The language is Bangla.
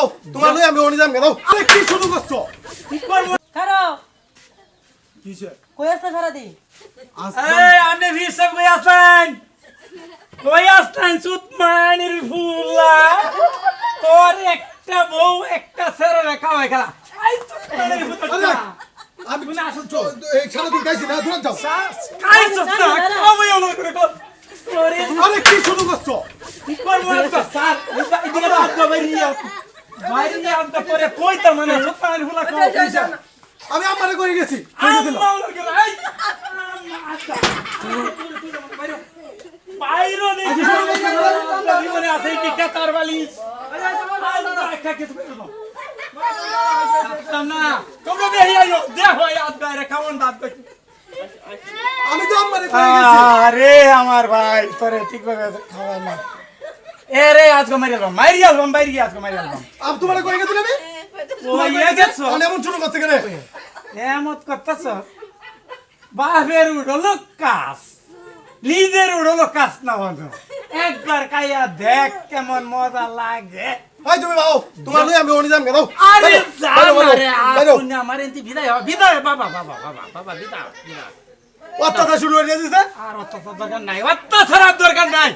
বাও তোমার লই আমি অনিজাম গেলাও আরে কি শুরু করছ? কি করব? কিসে কই আসতে সারাদি এই আপনি ভিড় সব কই আসলেন কই আসলেন সুতমানির ফুলা। তোর একটা বউ একটা ছেড়ে রেখা হয়ে গেল। আই সুতমানির আরে ফুলা আমি তুমি আসো তো এই সারা দিন গাইছি না দূর যাও। কাই সস্তা কবে হলো করে কর তোরে আরে কি শুরু করছ? কি করব? একটা স্যার এদিকে বাদ দাও বাইরে বাইরে মানে? খাও আমি আমারে করে গেছি? দিলাম আচ্ছা বাইরো দেখি জীবনে আছে কি কাতার বালিশ? একটা কিছু না। তোমরা বেরিয়ে আইও। দেখো ইয়াদ বাইরে খাওয়ান বাদ দেখি আমি তো আমারে করে গেছি। আরে আমার ভাই তোরে ঠিক ভাবে খাওয়াই না। এ রে আজকে মারি আলবাম মারি আলবাম বাইরে গিয়ে আজকে মারি আলবাম আমি তোমারে করে গেছি আমি? ও ইয়ে গেছো? আমি এমন শুরু করতে গেলে। এমত করতেছ? বাপের উড়লো কাজ। নিজের উড়লো কাজ না বন্ধু একবার কাইয়া দেখ কেমন মজা লাগে। ভাই তুমি বাও তোমার লই আমি অনিজাম গেলাও আরে জানারে বাইরো আপনি আমার এনতি বিদায় হ বিদায় বাবা বাবা বাবা বাবা বিদায় বিদায়। অত্যাচার শুরু হয়ে গেছে আর অত দরকার নাই অত্যাচার দরকার নাই।